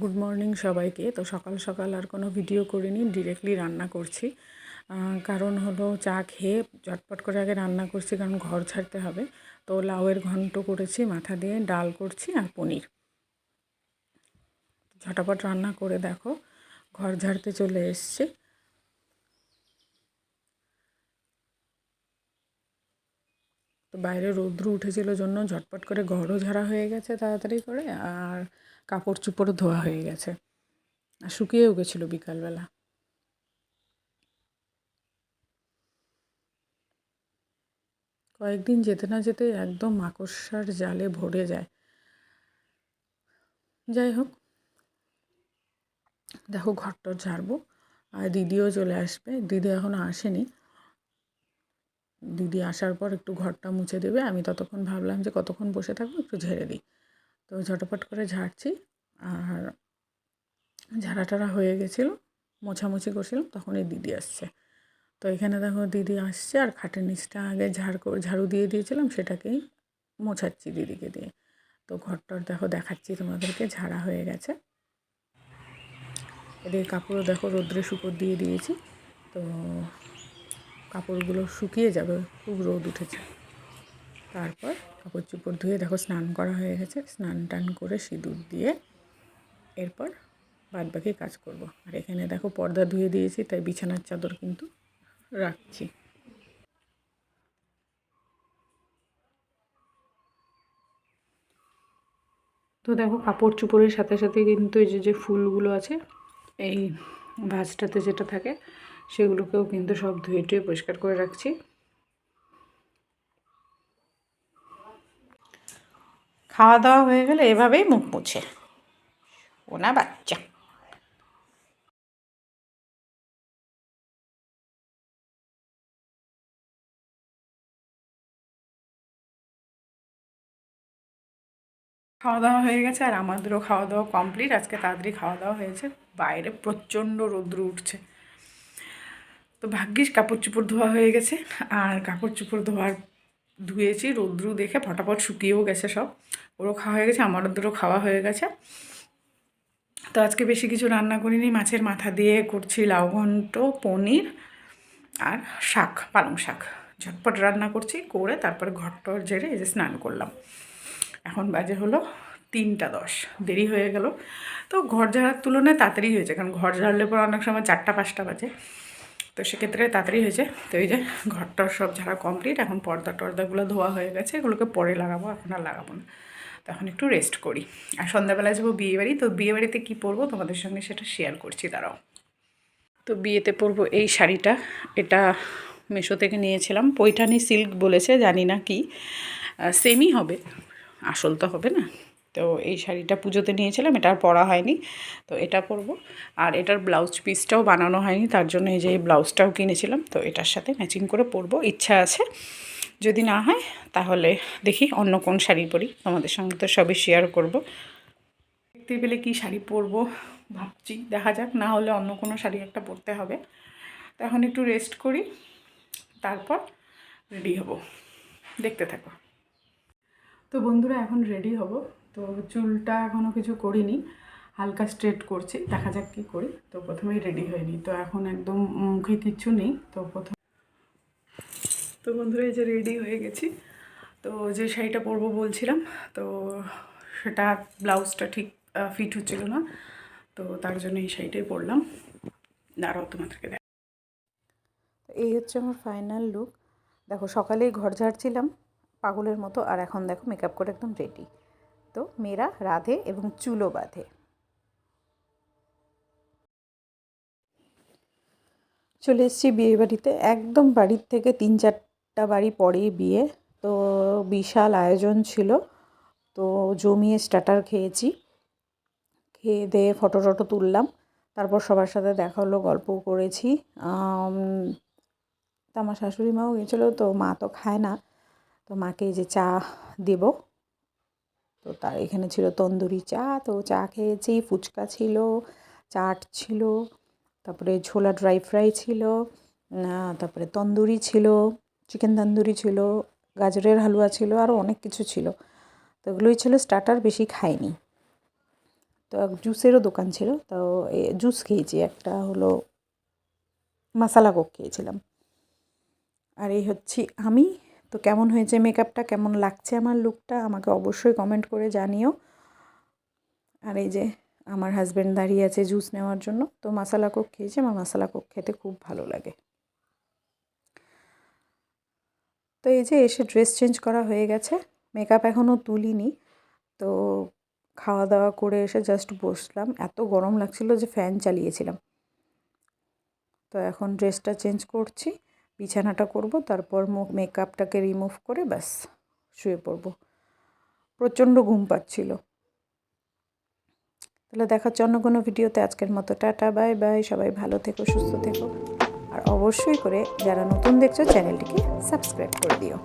Good morning সবাইকে। তো সকাল সকাল আর কোনো ভিডিও করিনি ডিরেক্টলি রান্না করছি। কারণ হলো চা খেয়ে চটপট করে আগে রান্না করছি, কারণ ঘর ছাড়তে হবে। তো লাউয়ের ঘন্ট করেছি, মাথা দিয়ে ডাল করছি আর পনির। ঝটাপট রান্না করে দেখো, ঘর ঝাড়তে চলে এসছে। বাইরে রৌদ্র উঠেছিল জন্য ঝটপট করে ঘরও ঝাড়া হয়ে গেছে তাড়াতাড়ি করে আর কাপড় চোপড়ও ধোয়া হয়ে গেছে। আর শুকিয়েও গেছিল বিকালবেলা। কয়েকদিন যেতে না যেতে একদম মাকড়সার জালে ভরে যায়। যাই হোক, দেখো ঘরটর ঝাড়বো। আর দিদিও চলে আসবে। দিদি এখনও আসেনি। দিদি আসার পর একটু ঘরটা মুছে দেবে, আমি ততক্ষণ ভাবলাম যে কতক্ষণ বসে থাকব একটু ঝেড়ে দিই। তো ঝটপট করে ঝাড়ছি, আর ঝাড়া টাড়া হয়ে গেছিল, মোছামুছি করছিলাম, তখনই দিদি আসছে। তো এখানে দেখো দিদি আসছে, আর খাটের নিচটা আগে ঝাড় ঝাড়ু দিয়ে দিয়েছিলাম, সেটাকেই মোছাচ্ছি দিদিকে দিয়ে। তো ঘরটর দেখো দেখাচ্ছি তোমাদেরকে, ঝাড়া হয়ে গেছে। এদিকে কাপড়ও দেখো রোদ্রে শুকর দিয়ে দিয়েছি, তো কাপড়গুলো শুকিয়ে যাবে, খুব রোদ উঠেছে। তারপর কাপড় চোপড় ধুয়ে দেখো স্নান করা হয়ে গেছে। স্নান টান করে সিঁদুর দিয়ে এরপর বাদ বাকি কাজ করব। আর এখানে দেখো পর্দা ধুয়ে দিয়েছি, তাই বিছানার চাদর কিন্তু রাখছি। তো দেখো কাপড় চোপড়ের সাথে সাথে কিন্তু এই যে যে ফুলগুলো আছে, এই ভাজটাতে যেটা থাকে সেগুলোকেও কিন্তু সব ধুয়ে টুয়ে পরিষ্কার করে রাখছি। খাওয়া দাওয়া হয়ে গেলে এভাবেই মুখ মুছে। ওনা বাচ্চা। খাওয়া দাওয়া হয়ে গেছে আর আমাদেরও খাওয়া দাওয়া কমপ্লিট। আজকে তাড়াতাড়ি খাওয়া দাওয়া হয়েছে। বাইরে প্রচণ্ড রৌদ্র উঠছে। তো ভাগ্যিস কাপড় চোপড় ধোয়া হয়ে গেছে। আর কাপড় চোপড় ধোয়ার ধুয়েছি রৌদ্রু দেখে ফটাফট শুকিয়েও গেছে সব। ওরও খাওয়া হয়ে গেছে আমার ওদেরও খাওয়া হয়ে গেছে। তো আজকে বেশি কিছু রান্না করিনি, মাছের মাথা দিয়ে করছি লাউ ঘন্ট, পনির আর শাক, পালং শাক। ঝটপট রান্না করছি, করে তারপরে ঘরটর এই যে স্নান করলাম। এখন বাজে হলো তিনটা দশ, দেরি হয়ে গেল। তো ঘর ঝাড়ার তুলনায় তাড়াতাড়ি হয়েছে, কারণ ঘর ঝাড়লে পর অনেক সময় চারটা, পাঁচটা বাজে। তো সেক্ষেত্রে তাড়াতাড়ি হয়েছে। তো এই যে ঘরটার সব ঝাড়া কমপ্লিট এখন পর্দা টর্দাগুলো ধোয়া হয়ে গেছে, এগুলোকে পরে লাগাবো, এখন আর লাগাবো না। তো এখন একটু রেস্ট করি। আর সন্ধ্যাবেলা যাব বিয়েবাড়ি তো বিয়েবাড়িতে কী পরবো তোমাদের সঙ্গে সেটা শেয়ার করছি তারাও তো বিয়েতে পরবো এই শাড়িটা, এটা মেশো থেকে নিয়েছিলাম। পৈঠানি সিল্ক বলেছে, জানি না কি। সেমই হবে, আসল তো হবে না। তো এই শাড়িটা পুজোতে নিয়েছিলাম, এটা আর পরা হয়নি, তো এটা পরবো। আর এটার ব্লাউজ পিসটাও বানানো হয়নি, তার জন্য এই যে এই ব্লাউজটাও কিনেছিলাম, তো এটার সাথে ম্যাচিং করে পরবো, ইচ্ছা আছে। যদি না হয়, তাহলে দেখি অন্য কোন শাড়ি পরি, তোমাদের সঙ্গে তো সবই শেয়ার করব। দেখতে পেলে কী শাড়ি পরবো, ভাবছি, দেখা যাক, না হলে অন্য কোনো শাড়ি একটা পরতে হবে। তো এখন একটু রেস্ট করি, তারপর রেডি হব। দেখতে থাকো। তো বন্ধুরা, এখন রেডি হব। তো চুলটা এখনও কিছু করিনি, হালকা স্ট্রেট করছি, দেখা যাক কী করি। তো প্রথমেই রেডি হয়নি তো এখন একদম মুখে কিচ্ছু নেই, তো প্রথম তো বন্ধুরা, এই যে রেডি হয়ে গেছি। তো যে শাড়িটা পরবো বলছিলাম, তো সেটা ব্লাউজটা ঠিক ফিট হচ্ছিল না। তো তার জন্য এই শাড়িটাই পরলাম। দাঁড়াও, তোমাদেরকে দেখ এই হচ্ছে আমার ফাইনাল লুক দেখো, সকালেই ঘর ঝাড়ছিলাম পাগলের মতো, আর এখন দেখো মেকআপ করে একদম রেডি তো মেয়েরা রাধে এবং চুলো বাঁধে। চলে এসেছি বিয়ে বাড়িতে একদম বাড়ির থেকে তিন চারটা বাড়ি পরেই বিয়ে। তো বিশাল আয়োজন ছিল। তো জমিয়ে স্টার্টার খেয়েছি। খেয়ে দিয়ে ফটো টটো তুললাম। তারপর সবার সাথে দেখা হলো গল্প করেছি। তা আমার শাশুড়ি মাও গেছিল, তো মা তো খায় না। তো মাকে যে চা দেব। তো তার এখানে ছিল তন্দুরি চা, তো চা খেয়েছি, ফুচকা ছিল, চাট ছিল, তারপরে ছোলা ড্রাই ফ্রাই ছিল তারপরে তন্দুরি ছিল, চিকেন তন্দুরি ছিল, গাজরের হালুয়া ছিল আরও অনেক কিছু ছিল। তো এগুলোই ছিল, স্টার্টার বেশি খাইনি। তো জুসেরও দোকান ছিল, তো জুস খেয়েছি, একটা হলো মশালা কোক খেয়েছিলাম। আর এই হচ্ছে আমি তো কেমন হয়েছে মেকআপটা কেমন লাগছে আমার লুকটা আমাকে অবশ্যই কমেন্ট করে জানিও। আর এই যে আমার হাজব্যান্ড দাঁড়িয়ে আছে জুস নেওয়ার জন্য, তো মশালা কোক খেয়েছি। আমার মশালা কোক খেতে খুব ভালো লাগে। তো এই যে এসে ড্রেস চেঞ্জ করা হয়ে গেছে। মেকআপ এখনও তুলিনি। তো খাওয়া দাওয়া করে এসে জাস্ট বসলাম। এত গরম লাগছিল যে ফ্যান চালিয়েছিলাম। তো এখন ড্রেসটা চেঞ্জ করছি। বিছানাটা করব, তারপর মুখ মেকআপটাকে রিমুভ করে ব্যাস, শুয়ে পড়ব। প্রচণ্ড ঘুম পাচ্ছিল। তাহলে দেখাচ্ছে অন্য কোনো ভিডিওতে। আজকের মতো টাটা বাই বাই সবাই ভালো থেকো, সুস্থ থেকো। আর অবশ্যই করে যারা নতুন দেখছ চ্যানেলটিকে সাবস্ক্রাইব করে দিও।